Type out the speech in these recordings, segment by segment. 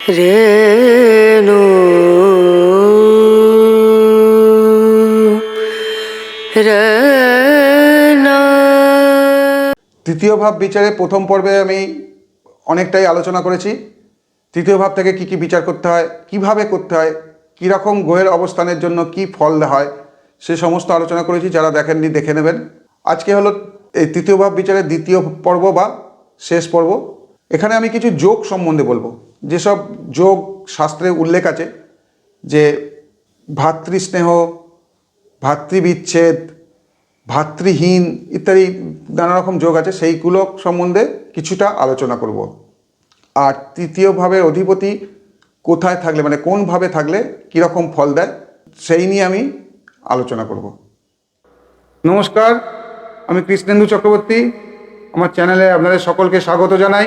রেণু তৃতীয় ভাব বিচারে প্রথম পর্বে আমি অনেকটাই আলোচনা করেছি। তৃতীয় ভাব থেকে কি কি বিচার করতে হয়, কীভাবে করতে হয়, কীরকম গ্রহের অবস্থানের জন্য কি ফল হয়, সে সমস্ত আলোচনা করেছি, যারা দেখেননি দেখে নেবেন। আজকে হলো এই তৃতীয় ভাব বিচারের দ্বিতীয় পর্ব বা শেষ পর্ব। এখানে আমি কিছু যোগ সম্বন্ধে বলব। যেসব যোগ শাস্ত্রে উল্লেখ আছে, যে ভাতৃস্নেহ, ভাতৃবিচ্ছেদ, ভাতৃহীন ইত্যাদি নানা রকম যোগ আছে, সেইগুলো সম্বন্ধে কিছুটা আলোচনা করব। আর তৃতীয় ভাবের অধিপতি কোথায় থাকলে মানে কোন ভাবে থাকলে কীরকম ফল দেয়, সেই নিয়ে আমি আলোচনা করব। নমস্কার, আমি কৃষ্ণেন্দু চক্রবর্তী। আমার চ্যানেলে আপনাদের সকলকে স্বাগত জানাই।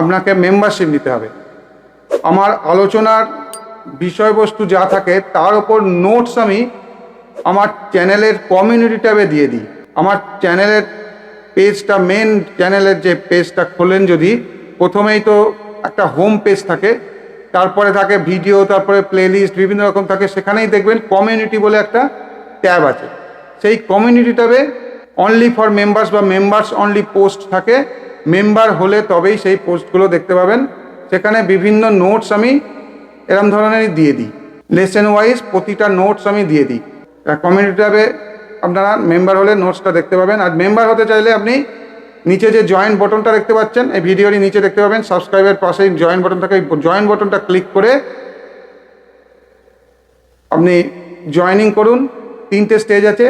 আপনাকে মেম্বারশিপ নিতে হবে। আমার আলোচনার বিষয়বস্তু যা থাকে তার ওপর নোটস আমি আমার চ্যানেলের কমিউনিটি ট্যাবে দিয়ে দিই। আমার চ্যানেলের পেজটা মেন চ্যানেলের যে পেজটা খোলেন যদি, প্রথমেই তো একটা হোম পেজ থাকে, তারপরে থাকে ভিডিও তারপরে প্লেলিস্ট বিভিন্ন রকম থাকে, সেখানেই দেখবেন কমিউনিটি বলে একটা ট্যাব আছে। সেই কমিউনিটি ট্যাবে অনলি ফর মেম্বার্স বা মেম্বার্স অনলি পোস্ট থাকে মেম্বার হলে তবেই সেই পোস্টগুলো দেখতে পাবেন। সেখানে বিভিন্ন নোটস আমি এরম ধরনেরই দিয়ে দিই। লেসেন ওয়াইজ প্রতিটা নোটস আমি দিয়ে দিই। কমিউনিটি ট্যাবে আপনারা মেম্বার হলে নোটসটা দেখতে পাবেন। আর মেম্বার হতে চাইলে আপনি নিচে যে জয়েন্ট বটনটা দেখতে পাচ্ছেন, এই ভিডিওরই নিচে দেখতে পাবেন। সাবস্ক্রাইবের পাশেই জয়েন্ট বটন থাকে জয়েন বটনটা ক্লিক করে আপনি জয়েনিং করুন। তিনটে স্টেজ আছে।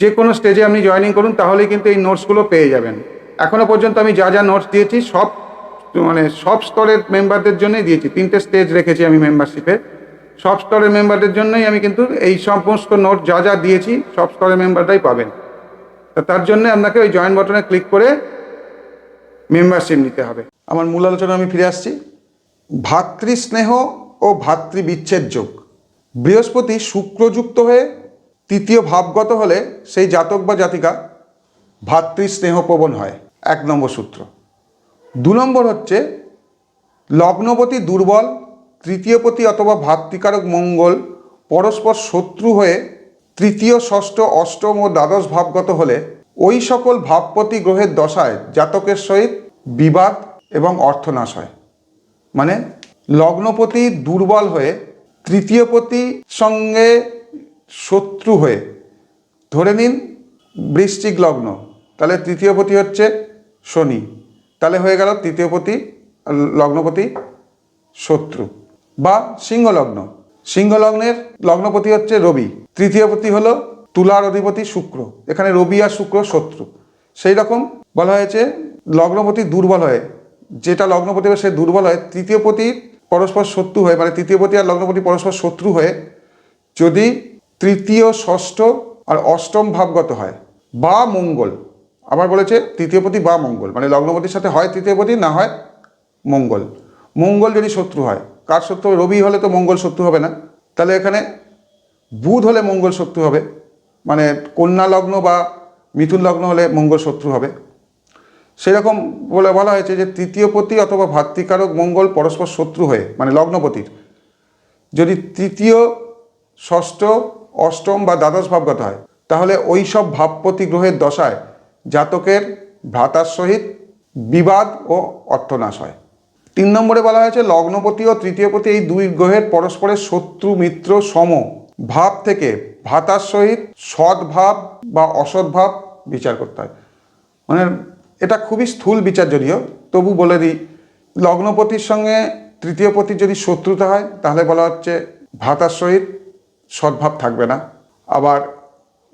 যে কোনো স্টেজে আপনি জয়েনিং করুন, তাহলেই কিন্তু এই নোটসগুলো পেয়ে যাবেন। এখনও পর্যন্ত আমি যা যা নোটস দিয়েছি, সব মানে সব স্তরের মেম্বারদের জন্যই দিয়েছি। তিনটে স্টেজ রেখেছি আমি মেম্বারশিপে সব স্তরের মেম্বারদের জন্যই আমি কিন্তু এই সমস্ত নোট যা যা দিয়েছি, সব স্তরের মেম্বাররাই পাবেন। তা তার জন্য আপনাকে ওই জয়েন বটনে ক্লিক করে মেম্বারশিপ নিতে হবে। আমার মূল আলোচনা আমি ফিরে আসছি। ভাতৃস্নেহ ও ভাতৃবিচ্ছেদ যোগ। বৃহস্পতি শুক্রযুক্ত হয়ে তৃতীয় ভাবগত হলে সেই জাতক বা জাতিকা ভাতৃস্নেহপ্রবণ হয়। এক নম্বর সূত্র। দু নম্বর হচ্ছে, লগ্নপতি দুর্বল তৃতীয়পতি অথবা ভাতৃকারক মঙ্গল, পরস্পর শত্রু হয়ে তৃতীয়, ষষ্ঠ, অষ্টম ও দ্বাদশ ভাবগত হলে ওই সকল ভাবপতি গ্রহের দশায় জাতকের সহিত বিবাদ এবং অর্থনাশ হয়। মানে লগ্নপতি দুর্বল হয়ে তৃতীয়পতি সঙ্গে শত্রু হয়ে, ধরে নিন বৃশ্চিক লগ্ন, তাহলে তৃতীয়পতি হচ্ছে শনি। তাহলে হয়ে গেল তৃতীয়পতি লগ্নপতি শত্রু বা সিংহ লগ্ন সিংহ লগ্নের লগ্নপতি হচ্ছে রবি। তৃতীয়পতি হলো তুলার অধিপতি শুক্র। এখানে রবি আর শুক্র শত্রু। সেই রকম বলা হয়েছে লগ্নপতি দুর্বল হয়ে। যেটা লগ্নপতি সে দুর্বল হয় তৃতীয়পতি পরস্পর শত্রু হয়ে মানে তৃতীয়পতি আর লগ্নপতি পরস্পর শত্রু হয়ে যদি তৃতীয় ষষ্ঠ আর অষ্টম ভাবগত হয় বা মঙ্গল আবার বলেছে তৃতীয়পতি বা মঙ্গল। মানে লগ্নপতির সাথে হয় তৃতীয়পতি না হয় মঙ্গল। মঙ্গল যদি শত্রু হয়, কার শত্রু রবি হলে তো মঙ্গল শত্রু হবে না। তাহলে এখানে বুধ হলে মঙ্গল শত্রু হবে। মানে কন্যা লগ্ন বা মিথুন লগ্ন হলে মঙ্গল শত্রু হবে। সেরকম বলে বলা হয়েছে যে তৃতীয়পতি অথবা ভাতৃকারক মঙ্গল পরস্পর শত্রু হয়ে মানে লগ্নপতির। যদি তৃতীয়, ষষ্ঠ, অষ্টম বা দ্বাদশ ভাবগত হয়, তাহলে ওই সব ভাবপতি গ্রহের দশায় জাতকের ভ্রাতার সহিত বিবাদ ও অর্থনাশ হয়। তিন নম্বরে বলা হয়েছে, লগ্নপতি ও তৃতীয়পতি এই দুই গ্রহের পরস্পরের শত্রু, মিত্র, সম ভাব থেকে ভ্রাতার সহিত সদ্ভাব বা অসদ্ভাব বিচার করতে হয়। মানে এটা খুবই স্থূল বিচার যদিও, তবু বলে দিই, লগ্নপতির সঙ্গে তৃতীয়পতির যদি শত্রুতা হয়, তাহলে বলা হচ্ছে ভ্রাতার সহিত সদ্ভাব থাকবে না। আবার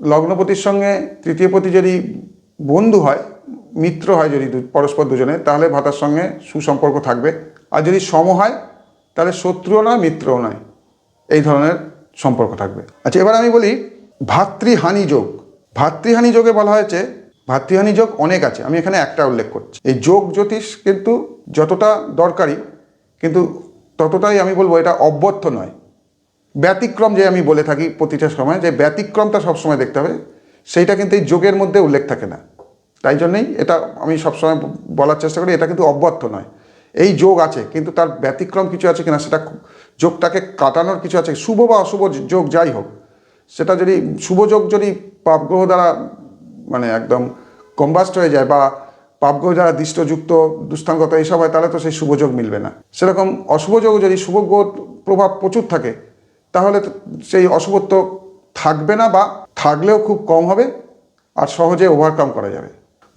লগ্নপতির সঙ্গে তৃতীয়পতি যদি বন্ধু হয়, মিত্র হয় যদি পরস্পর দুজনে, তাহলে ভাতার সঙ্গে সুসম্পর্ক থাকবে। আর যদি সম হয়, তাহলে শত্রুও নয়, মিত্রও নয়। এই ধরনের সম্পর্ক থাকবে। আচ্ছা এবার আমি বলি ভাতৃহানি যোগ। ভাতৃহানি যোগে বলা হয়েছে, ভাতৃহানি যোগ অনেক আছে। আমি এখানে একটা উল্লেখ করছি। এই যোগ জ্যোতিষ কিন্তু যতটা দরকারি, কিন্তু ততটাই আমি বলব এটা অব্যর্থ নয়। ব্যতিক্রম যে আমি বলে থাকি প্রতিটা সময়, যে ব্যতিক্রমটা সবসময় দেখতে হবে সেইটা কিন্তু এই যোগের মধ্যে উল্লেখ থাকে না। তাই জন্যই এটা আমি সবসময় বলার চেষ্টা করি, এটা কিন্তু অব্যর্থ নয়। এই যোগ আছে, কিন্তু তার ব্যতিক্রম কিছু আছে কিনা সেটা যোগটাকে কাটানোর কিছু আছে, শুভ বা অশুভ যোগ যাই হোক। সেটা যদি, শুভ যোগ যদি পাপগ্রহ দ্বারা মানে একদম কম্বাস্ট হয়ে যায় বা পাপগ্রহ দ্বারা দৃষ্টযুক্ত দুস্থাঙ্গত এইসব হয়, তাহলে তো সেই শুভযোগ মিলবে না। সেরকম অশুভ যোগ যদি শুভ প্রভাব প্রচুর থাকে, তাহলে সেই অশুভত্ব থাকবে না বা থাকলেও খুব কম হবে আর সহজে ওভারকাম করা যাবে।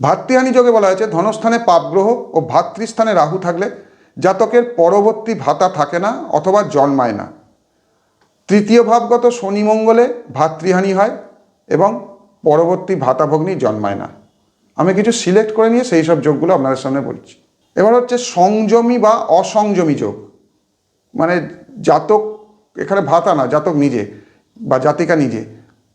ভাতৃহানি যোগে বলা হয়েছে, ধনস্থানে পাপগ্রহ ও ভাতৃস্থানে রাহু থাকলে জাতকের পরবর্তী ভাতা থাকে না অথবা জন্মায় না। তৃতীয় ভাবগত শনি মঙ্গলে ভাতৃহানি হয় এবং পরবর্তী ভাতাভগ্নি জন্মায় না। আমি কিছু সিলেক্ট করে নিয়ে সেই সব যোগগুলো আপনাদের সামনে বলছি। এবার হচ্ছে সংযমী বা অসংযমী যোগ। মানে জাতক এখানে ভাতা না, জাতক নিজে। বা জাতিকা নিজে,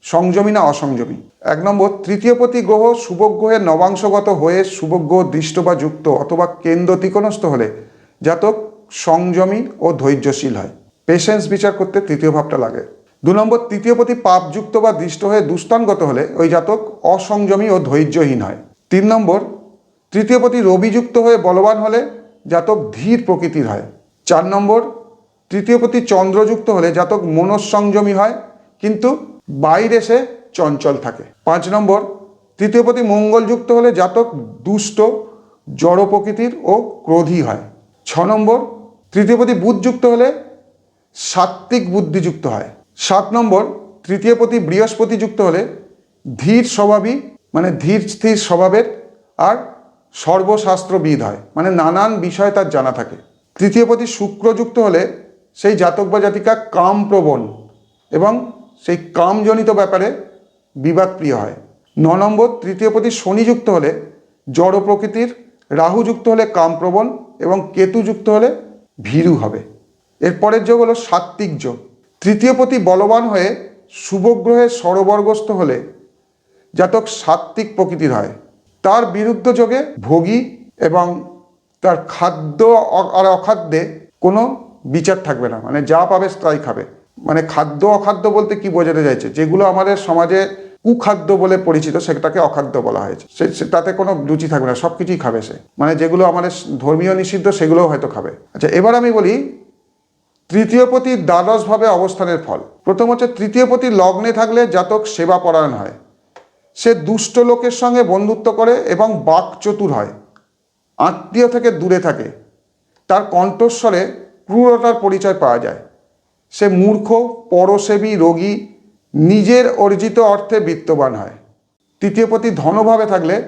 সংযমী না অসংযমী? এক নম্বর তৃতীয়পতি গ্রহ শুভগ্রহের নবাংশগত হয়ে শুভগ্রহ দৃষ্ট বা যুক্ত অথবা কেন্দ্র তিকোনস্থ হলে জাতক সংযমী ও ধৈর্যশীল হয়। পেশেন্স বিচার করতে তৃতীয় ভাবটা লাগে। দু নম্বর তৃতীয়পতি পাপযুক্ত বা দৃষ্ট হয়ে দুস্থানগত হলে ওই জাতক অসংযমী ও ধৈর্যহীন হয়। তিন নম্বর তৃতীয়পতি রবিযুক্ত হয়ে বলবান হলে জাতক ধীর প্রকৃতির হয়। চার নম্বর তৃতীয়পতি চন্দ্রযুক্ত হলে জাতক মনঃসংযমী হয় কিন্তু বাইরে সে চঞ্চল থাকে। পাঁচ নম্বর তৃতীয়পতি মঙ্গলযুক্ত হলে জাতক দুষ্ট, জড় প্রকৃতির ও ক্রোধী হয়। ছ নম্বর তৃতীয়পতি বুধযুক্ত হলে সাত্ত্বিক বুদ্ধিযুক্ত হয়। সাত নম্বর তৃতীয়পতি বৃহস্পতি যুক্ত হলে ধীর স্বভাবই মানে ধীর স্থির স্বভাবের আর সর্বশাস্ত্রবিদ হয় মানে নানান বিষয় তার জানা থাকে। তৃতীয় তৃতীয়পতি শুক্রযুক্ত হলে সেই জাতক বা জাতিকা কামপ্রবণ এবং সেই কামজনিত ব্যাপারে বিবাদপ্রিয় হয়। ন নম্বর তৃতীয়পতি শনিযুক্ত হলে জড় প্রকৃতির রাহুযুক্ত হলে কামপ্রবণ এবং কেতুযুক্ত হলে ভীরু হবে। এরপরের যোগ হলো সাত্ত্বিক যোগ। তৃতীয়পতি বলবান হয়ে শুভগ্রহে সরবর্গস্থ হলে জাতক সাত্ত্বিক প্রকৃতির হয়। তার বিরুদ্ধ যোগে ভোগী এবং তার খাদ্য আর অখাদ্যে কোনো বিচার থাকবে না। মানে যা পাবে, তাই খাবে। মানে খাদ্য অখাদ্য বলতে কি বোঝাতে চাইছে? যেগুলো আমাদের সমাজে কুখাদ্য বলে পরিচিত, সেটাকে অখাদ্য বলা হয়েছে। সে তাতে কোনো রুচি থাকবে না সব কিছুই খাবে সে। মানে যেগুলো আমাদের ধর্মীয় নিষিদ্ধ, সেগুলোও হয়তো খাবে। আচ্ছা এবার আমি বলি, তৃতীয় প্রতি দ্বাদশভাবে অবস্থানের ফল। প্রথম হচ্ছে, তৃতীয় প্রতি লগ্নে থাকলে জাতক সেবা পরায়ণ হয়। সে দুষ্ট লোকের সঙ্গে বন্ধুত্ব করে এবং বাকচতুর হয়। আত্মীয় থেকে দূরে থাকে। তার কণ্ঠস্বরে ক্রূরতার পরিচয় পাওয়া যায়। সে মূর্খ, পরসেবী, রোগী, নিজের অর্জিত অর্থে বিত্তবান হয়। তৃতীয়পতি ধনভাবে থাকলে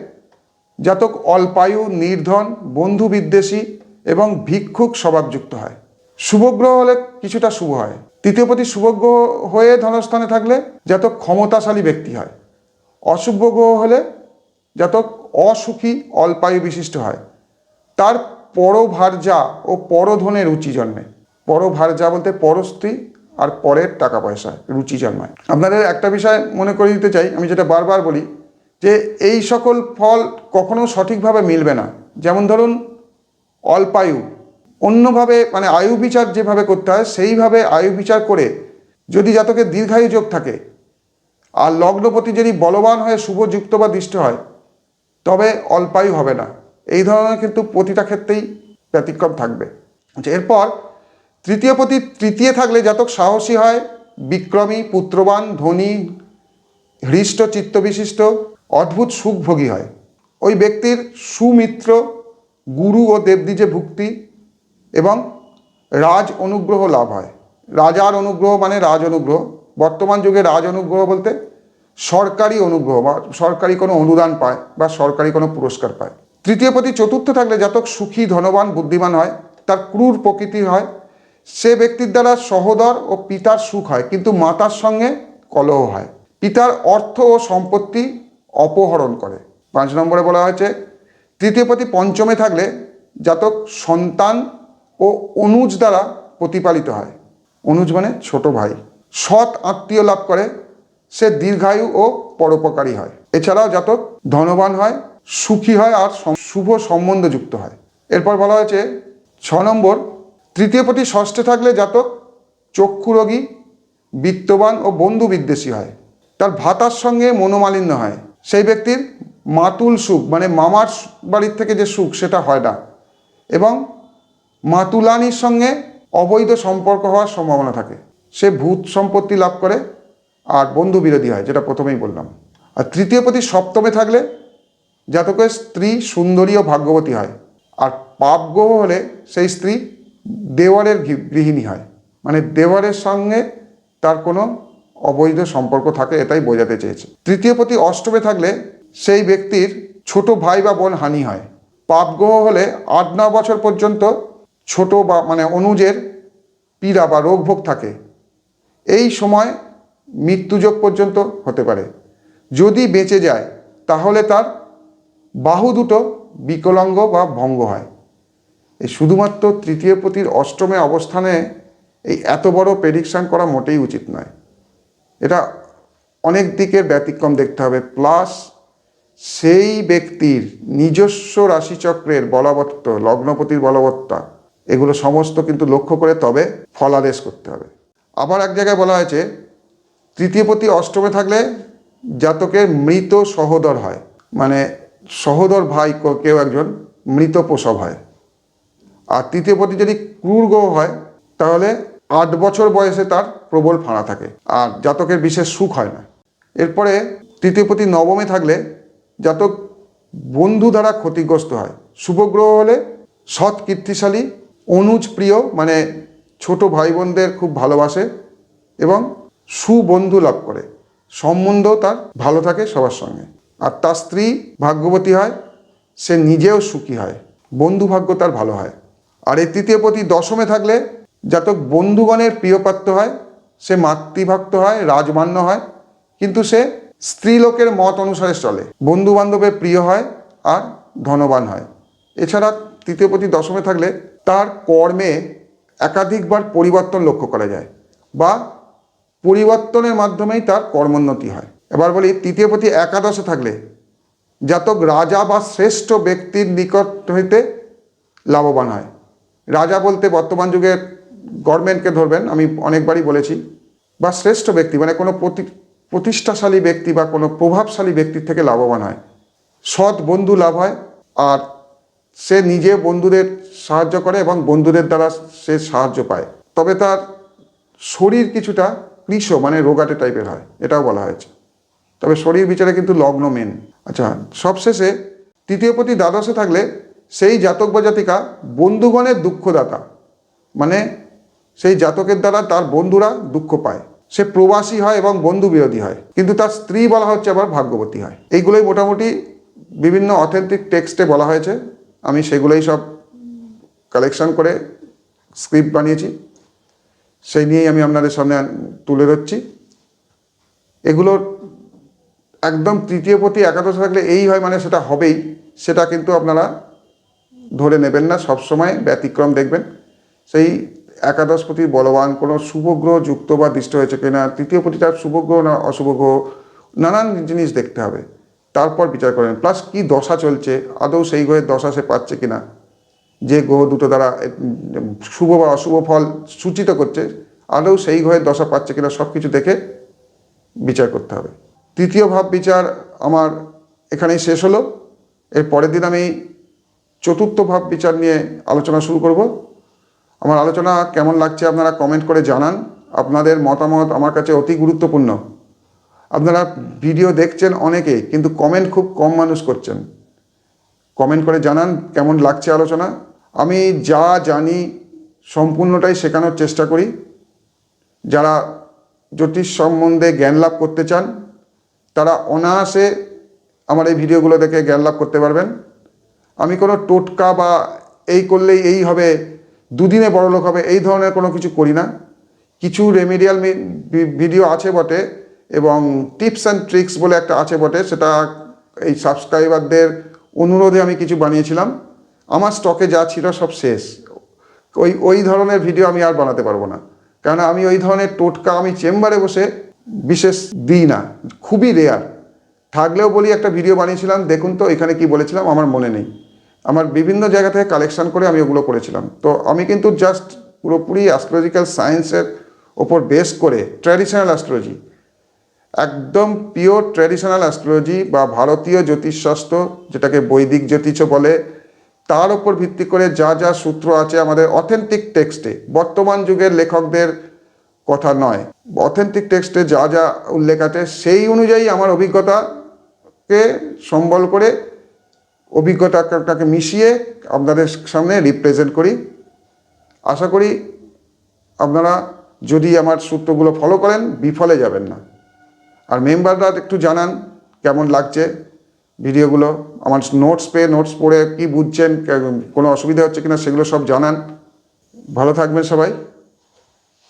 জাতক অল্পায়ু, নির্ধন, বন্ধু বিদ্বেষী এবং ভিক্ষুক স্বভাবযুক্ত হয়। শুভগ্রহ হলে কিছুটা শুভ হয়। তৃতীয়পতি শুভগ্রহ হয়ে ধনস্থানে থাকলে জাতক ক্ষমতাশালী ব্যক্তি হয়। অশুভ গ্রহ হলে জাতক অসুখী, অল্পায়ু বিশিষ্ট হয়। তার পরভার্যা ও পরধনে রুচি জন্মে। পরভার্যা বলতে পরস্ত্রী আর পরের টাকা পয়সা, রুচি জন্মায়। আপনাদের একটা বিষয় মনে করে দিতে চাই, আমি যেটা বারবার বলি, যে এই সকল ফল কখনো সঠিকভাবে মিলবে না। যেমন ধরুন, অল্পায়ু। অন্যভাবে মানে আয়ু বিচার যেভাবে করতে হয়, সেইভাবে আয়ু বিচার করে যদি জাতকের দীর্ঘায়ু যোগ থাকে, আর লগ্নপতি যদি বলবান হয়ে শুভযুক্ত বা দৃষ্ট হয়, তবে অল্পায়ু হবে না। এই ধরনের কিন্তু প্রতিটা ক্ষেত্রেই ব্যতিক্রম থাকবে। আচ্ছা এরপর তৃতীয়পতি তৃতীয় থাকলে জাতক সাহসী হয়, বিক্রমী, পুত্রবান, ধনী, হৃষ্ট, চিত্তবিশিষ্ট, অদ্ভুত সুখভোগী হয়। ওই ব্যক্তির সুমিত্র, গুরু ও দেবদ্বিজে ভুক্তি এবং রাজ অনুগ্রহ লাভ হয়। রাজার অনুগ্রহ মানে রাজ অনুগ্রহ। বর্তমান যুগে রাজ অনুগ্রহ বলতে সরকারি অনুগ্রহ বা সরকারি কোনো অনুদান পায় বা সরকারি কোনো পুরস্কার পায়। তৃতীয় প্রতি চতুর্থ থাকলে জাতক সুখী, ধনবান, বুদ্ধিমান হয়, তার ক্রূর প্রকৃতি হয় সে ব্যক্তির দ্বারা সহোদর ও পিতার সুখ হয়, কিন্তু মাতার সঙ্গে কলহ হয়। পিতার অর্থ ও সম্পত্তি অপহরণ করে। পাঁচ নম্বরে বলা হয়েছে তৃতীয়পতি পঞ্চমে থাকলে জাতক সন্তান ও অনুজ দ্বারা প্রতিপালিত হয়। অনুজ মানে ছোট ভাই। সৎ আত্মীয় লাভ করে, সে দীর্ঘায়ু ও পরোপকারী হয়। এছাড়াও জাতক ধনবান হয়, সুখী হয় আর শুভ সম্বন্ধযুক্ত হয়। এরপর বলা হয়েছে, ছ নম্বর তৃতীয় প্রতি ষষ্ঠে থাকলে জাতক চক্ষু রোগী, বিত্তবান ও বন্ধু বিদ্বেষী হয়। তার ভাতার সঙ্গে মনোমালিন্য হয়। সেই ব্যক্তির মাতুল সুখ মানে মামার বাড়ির থেকে যে সুখ, সেটা হয় না। এবং মাতুলানির সঙ্গে অবৈধ সম্পর্ক হওয়ার সম্ভাবনা থাকে। সে ভূত সম্পত্তি লাভ করে আর বন্ধু বিরোধী হয়, যেটা প্রথমেই বললাম। আর তৃতীয় প্রতি সপ্তমে থাকলে জাতকের স্ত্রী সুন্দরী ও ভাগ্যবতী হয়। আর পাপ গ্রহ হলে সেই স্ত্রী দেওয়ারের গৃহিণী হয়। মানে দেওয়ারের সঙ্গে তার কোনো অবৈধ সম্পর্ক থাকে এটাই বোঝাতে চেয়েছে। তৃতীয় প্রতি অষ্টমে থাকলে সেই ব্যক্তির ছোট ভাই বা বোন হানি হয়। পাপ গ্রহ হলে আট ন বছর পর্যন্ত ছোট বা মানে অনুজের পীড়া বা রোগভোগ থাকে। এই সময় মৃত্যুযোগ পর্যন্ত হতে পারে। যদি বেঁচে যায়, তাহলে তার বাহু দুটো বিকলাঙ্গ বা ভঙ্গ হয়। এই শুধুমাত্র তৃতীয় পতির অষ্টমে অবস্থানে এই এত বড় প্রেডিকশান করা মোটেই উচিত নয়। এটা অনেক দিকের ব্যতিক্রম দেখতে হবে। প্লাস সেই ব্যক্তির নিজস্ব রাশিচক্রের বলবত্ত, লগ্নপতির বলবত্তা, এগুলো সমস্ত কিন্তু লক্ষ্য করে তবে ফলাদেশ করতে হবে। আবার এক জায়গায় বলা হয়েছে তৃতীয়পতি অষ্টমে থাকলে জাতকের মৃত সহোদর হয়। মানে সহোদর ভাই কেউ একজন মৃত প্রসব হয়। আর তৃতীয়পতি যদি ক্রূর গ্রহ হয়, তাহলে আট বছর বয়সে তার প্রবল ফাঁড়া থাকে আর জাতকের বিশেষ সুখ হয় না। এরপরে তৃতীয়পতি নবমে থাকলে জাতক বন্ধু দ্বারা ক্ষতিগ্রস্ত হয়। শুভগ্রহ হলে সৎ কীর্তিশালী, অনুজ প্রিয় মানে ছোট ভাই বোনদের খুব ভালোবাসে এবং সুবন্ধু লাভ করে। সম্বন্ধ তার ভালো থাকে সবার সঙ্গে। আর তার স্ত্রী ভাগ্যবতী হয়, সে নিজেও সুখী হয়। বন্ধু ভাগ্য তার ভালো হয়। আর এই তৃতীয় প্রতি দশমে থাকলে জাতক বন্ধুগণের প্রিয়পাত্র হয়, সে মাতৃভক্ত হয়, রাজমান্য হয়, কিন্তু সে স্ত্রীলোকের মত অনুসারে চলে বন্ধু বান্ধবের প্রিয় হয় আর ধনবান হয়। এছাড়া তৃতীয় প্রতি দশমে থাকলে তার কর্মে একাধিকবার পরিবর্তন লক্ষ্য করা যায় বা পরিবর্তনের মাধ্যমেই তার কর্মোন্নতি হয়। এবার বলি, তৃতীয় প্রতি একাদশে থাকলে জাতক রাজা বা শ্রেষ্ঠ ব্যক্তির নিকট হইতে লাভবান হয়। রাজা বলতে বর্তমান যুগের গভর্নমেন্টকে ধরবেন, আমি অনেকবারই বলেছি, বা শ্রেষ্ঠ ব্যক্তি মানে কোনো প্রতি, প্রতিষ্ঠাশালী ব্যক্তি বা কোনো প্রভাবশালী ব্যক্তির থেকে লাভবান হয়। সৎ বন্ধু লাভ হয়, আর সে নিজে বন্ধুদের সাহায্য করে এবং বন্ধুদের দ্বারা সে সাহায্য পায়। তবে তার শরীর কিছুটা কৃষ মানে রোগাটে টাইপের হয়, এটাও বলা হয়েছে। তবে শরীর বিচারে কিন্তু লগ্ন মেন আচ্ছা সবশেষে তৃতীয় প্রতি দ্বাদশে থাকলে সেই জাতক বা জাতিকা বন্ধুগণের দুঃখদাতা। মানে সেই জাতকের দ্বারা তার বন্ধুরা দুঃখ পায়। সে প্রবাসী হয় এবং বন্ধু বিরোধী হয়। কিন্তু তার স্ত্রী বলা হচ্ছে আবার ভাগ্যবতী হয়। এইগুলোই মোটামুটি বিভিন্ন অথেন্টিক টেক্সটে বলা হয়েছে। আমি সেগুলোই সব কালেকশন করে স্ক্রিপ্ট বানিয়েছি। সেই নিয়েই আমি আপনাদের সামনে তুলে ধরছি। এগুলোর একদম তৃতীয় প্রতি একাদশ থাকলে এই হয় মানে সেটা হবেই। সেটা কিন্তু আপনারা ধরে নেবেন না সবসময় ব্যতিক্রম দেখবেন। সেই একাদশ প্রতি বলবান কোনো শুভ গ্রহ যুক্ত বা দৃষ্ট হয়েছে কিনা, তৃতীয় প্রতিটা শুভ গ্রহ না অশুভ গ্রহ, নানান জিনিস দেখতে হবে। তারপর বিচার করেন। প্লাস কি দশা চলছে, আদৌ সেই গ্রহের দশা সে পাচ্ছে কিনা? যে গ্রহ দুটো দ্বারা শুভ বা অশুভ ফল সূচিত করছে, আদৌ সেই গ্রহের দশা পাচ্ছে কিনা সব কিছু দেখে বিচার করতে হবে। তৃতীয় ভাব বিচার আমার এখানেই শেষ হলো। এর পরের দিন আমি চতুর্থ ভাব বিচার নিয়ে আলোচনা শুরু করব। আমার আলোচনা কেমন লাগছে আপনারা কমেন্ট করে জানান। আপনাদের মতামত আমার কাছে অতি গুরুত্বপূর্ণ। আপনারা ভিডিও দেখছেন অনেকেই কিন্তু কমেন্ট খুব কম মানুষ করছেন। কমেন্ট করে জানান কেমন লাগছে আলোচনা। আমি যা জানি সম্পূর্ণটাই শেখানোর চেষ্টা করি। যারা জ্যোতিষ সম্বন্ধে জ্ঞান লাভ করতে চান, তারা অনায়াসে আমার এই ভিডিওগুলো দেখে জ্ঞান লাভ করতে পারবেন। আমি কোনো টোটকা বা এই করলেই এই হবে, দুদিনে বড় লোক হবে, এই ধরনের কোনো কিছু করি না। কিছু রেমিডিয়াল ভিডিও আছে বটে এবং টিপস অ্যান্ড ট্রিক্স বলে একটা আছে বটে, সেটা এই সাবস্ক্রাইবারদের অনুরোধে আমি কিছু বানিয়েছিলাম। আমার স্টকে যা ছিল সব শেষ। ওই ওই ধরনের ভিডিও আমি আর বানাতে পারব না। কারণ আমি ওই ধরনের টোটকা আমি চেম্বারে বসে বিশেষ দিই না। খুবই রেয়ার থাকলেও বলি একটা ভিডিও বানিয়েছিলাম, দেখুন তো এখানে কি বলেছিলাম, আমার মনে নেই। আমার বিভিন্ন জায়গা থেকে কালেকশন করে আমি ওগুলো করেছিলাম। তো আমি কিন্তু জাস্ট পুরোপুরি অ্যাস্ট্রোলজিক্যাল সায়েন্সের ওপর বেস করে ট্র্যাডিশনাল অ্যাস্ট্রোলজি একদম পিওর ট্র্যাডিশনাল অ্যাস্ট্রোলজি বা ভারতীয় জ্যোতিষশাস্ত্র, যেটাকে বৈদিক জ্যোতিষ বলে, তার ওপর ভিত্তি করে যা যা সূত্র আছে আমাদের অথেন্টিক টেক্সটে বর্তমান যুগের লেখকদের কথা নয়। অথেন্টিক টেক্সটে যা যা উল্লেখ আছে, সেই অনুযায়ী আমার অভিজ্ঞতাকে সম্বল করে অভিজ্ঞতাটাকে মিশিয়ে আপনাদের সামনে রিপ্রেজেন্ট করি। আশা করি আপনারা যদি আমার সূত্রগুলো ফলো করেন, বিফলে যাবেন না। আর মেম্বাররা একটু জানান কেমন লাগছে ভিডিওগুলো। আমার নোটস পেয়ে নোটস পড়ে কি বুঝছেন কোনো অসুবিধা হচ্ছে কিনা সেগুলো সব জানান। ভালো থাকবেন সবাই।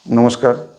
নমস্কার।